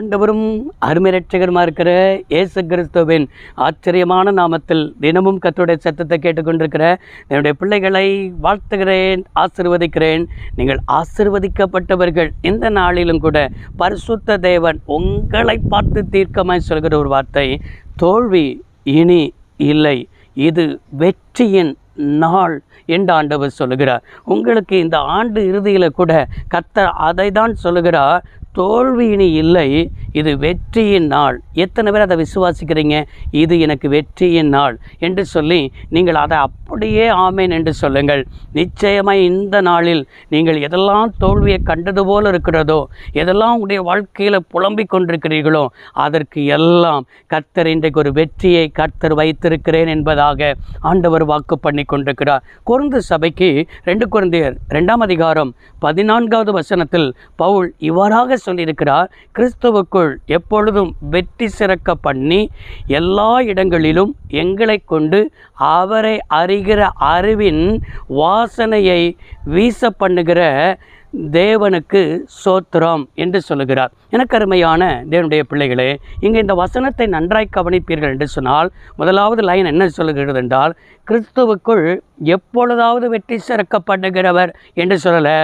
ஆண்டவரும் அருமிரட்சகருமா இருக்கிற இயேசு கிறிஸ்துவின் ஆச்சரியமான நாமத்தில் தினமும் கத்தருடைய சத்தத்தை கேட்டுக்கொண்டிருக்கிற என்னுடைய பிள்ளைகளை வாழ்த்துகிறேன் ஆசிர்வதிக்கிறேன். நீங்கள் ஆசிர்வதிக்கப்பட்டவர்கள் இந்த நாளிலும் கூட பரிசுத்த தேவன் உங்களை பார்த்து தீர்க்கமாய் சொல்கிற ஒரு வார்த்தை தோல்வி இனி இல்லை இது வெற்றியின் நாள் என்று ஆண்டவர் சொல்லுகிறார். உங்களுக்கு இந்த ஆண்டு இறுதியில் கூட கர்த்தர் அதை தான் சொல்லுகிறார் தோல்வி இனி இல்லை இது வெற்றியின் நாள். எத்தனை பேர் அதை விசுவாசிக்கிறீங்க? இது எனக்கு வெற்றியின் நாள் என்று சொல்லி நீங்கள் அதை அப்படியே ஆமேன் என்று சொல்லுங்கள். நிச்சயமாக இந்த நாளில் நீங்கள் எதெல்லாம் தோல்வியை கண்டது போல இருக்கிறதோ எதெல்லாம் உங்களுடைய வாழ்க்கையில் புலம்பிக் கொண்டிருக்கிறீர்களோ அதற்கு எல்லாம் கர்த்தர் இன்றைக்கு ஒரு வெற்றியை கர்த்தர் வைத்திருக்கிறேன் என்பதாக ஆண்டவர் வாக்கு பண்ணி கொண்டிருக்கிறார். குறுந்து சபைக்கு ரெண்டு குழந்தையர் ரெண்டாம் அதிகாரம் பதினான்காவது வசனத்தில் பவுல் இவ்வாறாக சொல்லியிருக்கிறார் கிறிஸ்துவுக்குள் எப்பொழுதும் வெற்றி சிறக்க பண்ணி எல்லா இடங்களிலும் எங்களை கொண்டு அவரை அறிகிற அறிவின் வாசனையை வீச பண்ணுகிற தேவனுக்கு சோத்திரம் என்று சொல்லுகிறார். எனக்கு அருமையான தேவனுடைய பிள்ளைகளே இங்கே இந்த வசனத்தை நன்றாய் கவனிப்பீர்கள் என்று சொன்னால் முதலாவது லைன் என்ன சொல்லுகிறது என்றால் கிறிஸ்துவுக்குள் எப்பொழுதாவது வெற்றி சிறக்க பண்ணுகிறவர் என்று சொல்லலை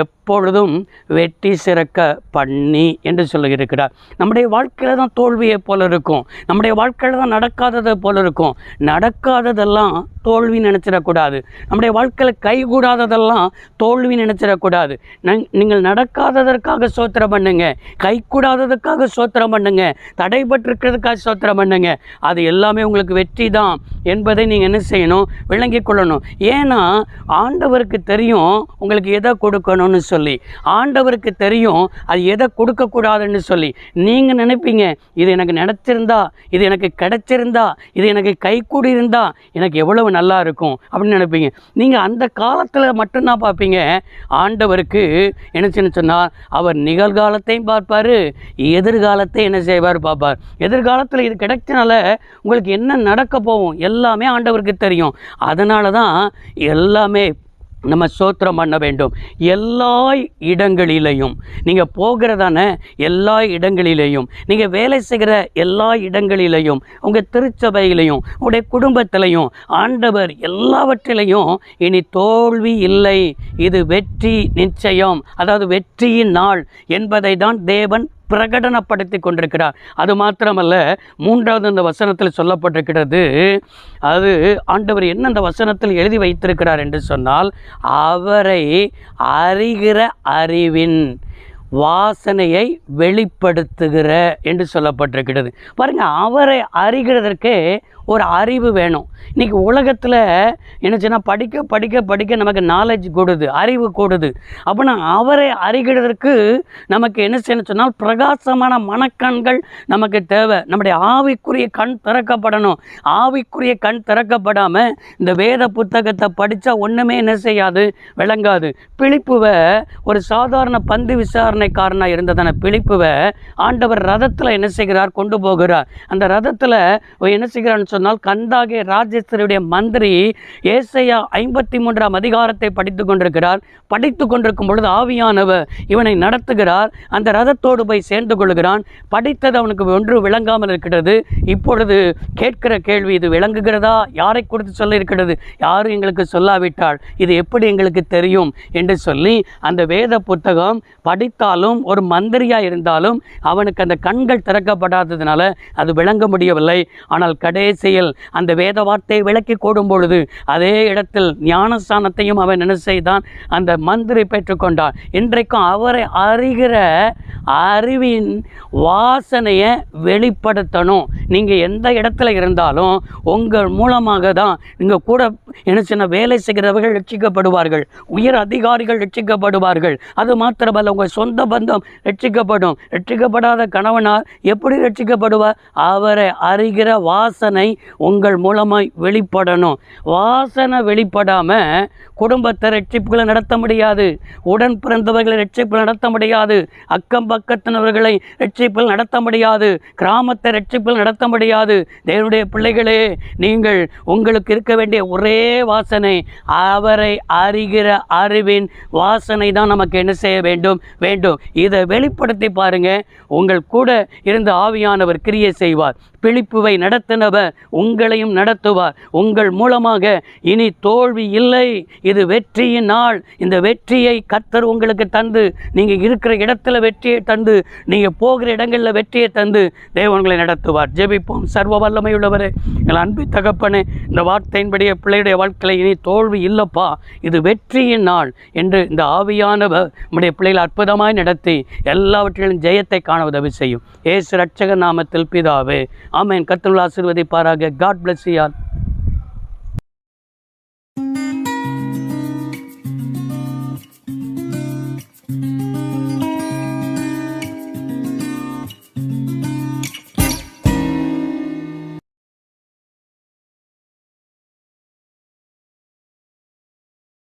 எப்பொழுதும் வெற்றி சிறக்க பண்ணி என்று சொல்லியிருக்கிறார். நம்முடைய வாழ்க்கையில் தான் தோல்வியை போல இருக்கும். நம்முடைய வாழ்க்கையில் தான் நடக்காததை போல இருக்கும். நடக்காததெல்லாம் தோல்வி நினச்சிடக்கூடாது. நம்முடைய வாழ்க்கையில் கைகூடாததெல்லாம் தோல்வி நினச்சிடக்கூடாது. நங் நீங்கள் நடக்காததற்காக சோத்திரம் பண்ணுங்க. கைகூடாததுக்காக சோத்திரம் பண்ணுங்க. தடைபட்டிருக்கிறதுக்காக சோத்திரம் பண்ணுங்க. அது எல்லாமே உங்களுக்கு வெற்றி தான் என்பதை நீங்கள் என்ன செய்யணும் விளங்கி கொள்ளணும். ஏன்னா ஆண்டவருக்கு தெரியும் உங்களுக்கு எதை கொடுக்கணும்னு சொல்லி. ஆண்டவருக்கு தெரியும் அது எதை கொடுக்கக்கூடாதுன்னு சொல்லி. நீங்கள் நினைப்பீங்க இது எனக்கு நினச்சிருந்தா இது எனக்கு கிடைச்சிருந்தா இது எனக்கு கைகூடி இருந்தா எனக்கு எவ்வளவு நல்லா இருக்கும் அப்படின்னு நினைப்பீங்க. நீங்கள் அந்த காலத்தில் மட்டும்தான் பார்ப்பீங்க ஆண்டவருக்கு என்ன சொன்னால் அவர் நிகழ்காலத்தையும் பார்ப்பார் எதிர்காலத்தை என்ன செய்வார் பார்ப்பார். எதிர்காலத்தில் இது கிடைச்சனால உங்களுக்கு என்ன நடக்க போகும்? எல்லாமே ஆண்டவருக்கு தெரியும். அதனால தான் எல்லாமே நம்ம சோத்திரம் பண்ண வேண்டும். எல்லா இடங்களிலையும். நீங்கள் போகிறதான எல்லா இடங்களிலையும். நீங்கள் வேலை செய்கிற எல்லா இடங்களிலையும். உங்கள் திருச்சபையிலையும் உங்களுடைய குடும்பத்திலையும் ஆண்டவர் எல்லாவற்றிலையும் இனி தோல்வி இல்லை. இது வெற்றி நிச்சயம். அதாவது வெற்றியின் நாள் என்பதை தான் தேவன் பிரகடனப்படுத்தி கொண்டிருக்கிறார். அது மாத்திரமல்ல மூன்றாவது இந்த வசனத்தில் சொல்லப்பட்டிருக்கிறது அது ஆண்டவர் என்ன அந்த வசனத்தில் எழுதி வைத்திருக்கிறார் என்று சொன்னால் அவரை அறிகிற அறிவின் வாசனையை வெளிப்படுத்துகிற என்று சொல்லப்பட்டிருக்கிறது. பாருங்கள் அவரை அறிகிறதற்கே ஒரு அறிவு வேணும். இன்றைக்கி உலகத்தில் என்ன சொன்னால் படிக்க படிக்க படிக்க நமக்கு நாலேஜ் கூடுது அறிவு கூடுது. அப்படின்னா அவரை அறிகிறதற்கு நமக்கு என்ன செய்யணும் சொன்னால் பிரகாசமான மனக்கண்கள் நமக்கு தேவை. நம்முடைய ஆவிக்குரிய கண் திறக்கப்படணும். ஆவிக்குரிய கண் திறக்கப்படாமல் இந்த வேத புத்தகத்தை படித்தா ஒன்றுமே என்ன செய்யாது? விளங்காது. பிழிப்புவை ஒரு சாதாரண பந்து விசாரணைக்காரனாக இருந்ததான பிழிப்புவை ஆண்டவர் ரதத்தில் என்ன செய்கிறார்? கொண்டு போகிறார். அந்த ரதத்தில் என்ன செய்கிறான்னு சொன்னால் கந்தாகே ராஜேஸ்வரியுடைய மந்திரி ஏசையா ஐம்பத்தி மூன்றாம் அதிகாரத்தை படித்து கொண்டிருக்கிறார். படித்து கொண்டிருக்கும் பொழுது ஆவியானவர் இவனை நடத்துகிறார். அந்த ரதத்தோடு போய் சேர்ந்து கொள்கிறான். படித்தது அவனுக்கு ஒன்று விளங்காமல் இருக்கிறது. இப்பொழுது கேட்கிற கேள்வி இது விளங்குகிறதா? யாரை கொடுத்து சொல்ல இருக்கிறது யாரும் எங்களுக்கு சொல்லாவிட்டால் இது எப்படி எங்களுக்கு தெரியும்? என்று சொல்லி அந்த வேத புத்தகம் படித்த பார்த்தாலும் ஒரு மந்திரியாக இருந்தாலும் அவனுக்கு அந்த கண்கள் திறக்கப்படாததுனால அது விளங்க முடியவில்லை. ஆனால் கடைசியில் அந்த வேத வார்த்தையை விளக்கி கூடும் பொழுது அதே இடத்தில் ஞானஸ்தானத்தையும் அவன் என்ன செய்தான்? அந்த மந்திரி பெற்றுக்கொண்டான். இன்றைக்கும் அவரை அறிகிற அறிவின் வாசனையை வெளிப்படுத்தணும். நீங்கள் எந்த இடத்துல இருந்தாலும் உங்கள் மூலமாக தான் நீங்கள் கூட என்ன சின்ன வேலை செய்கிறவர்கள் ரட்சிக்கப்படுவார்கள். உயர் அதிகாரிகள் ரட்சிக்கப்படுவார்கள். அது மாத்திரமல்ல உங்கள் சொந்த பந்தம் ரட்சிக்கப்படும். ரட்சிக்கப்படாத கணவனால் எப்படி ரட்சிக்கப்படுவார்? அவரை அறிகிற வாசனை உங்கள் மூலமாய் வெளிப்படணும். வாசனை வெளிப்படாமல் குடும்பத்தை ரட்சிப்புகளை நடத்த முடியாது. உடன் பிறந்தவர்களை ரட்சிப்புகள் நடத்த முடியாது. அக்கம் பக்கத்தினவர்களை ரட்சிப்புகள் நடத்த முடியாது. கிராமத்தை ரட்சிப்புகள் நடத்த முடியாது. தேவனுடைய பிள்ளைகளே நீங்கள் உங்களுக்கு இருக்க வேண்டிய ஒரே வாசனை அவரை அறிகிற அறிவின் வாசனை தான் நமக்கு என்ன செய்ய வேண்டும்? வேண்டும் இதை வெளிப்படுத்தி பாருங்க. உங்கள் கூட இருந்த ஆவியானவர் கிரியை செய்வார். பிழிப்புவை நடத்தினவர் உங்களையும் நடத்துவார். உங்கள் மூலமாக இனி தோல்வி இல்லை. இது வெற்றியின் நாள். இந்த வெற்றியை கத்தர் உங்களுக்கு தந்து நீங்கள் இருக்கிற இடத்துல வெற்றியை தந்து நீங்கள் போகிற இடங்களில் வெற்றியை தந்து தேவன்களை நடத்துவார். ஜெபிப்போம். சர்வ வல்லமையுள்ளவரே எங்கள் அன்பு தகப்பனே இந்த வார்த்தையின்படிய பிள்ளையுடைய வாழ்க்கையில் இனி தோல்வி இல்லைப்பா. இது வெற்றியின் நாள் என்று இந்த ஆவியானவர் நம்முடைய பிள்ளைகள் அற்புதமாய் நடத்தி எல்லாவற்றிலும் ஜெயத்தை காண உதவி செய்யும். ஏசு ரட்சக நாமத்தில் பிதாவே. ஆமென். கத்தருள் ஆசிர்வதிப்பாராக. காட் பிளஸ் யார்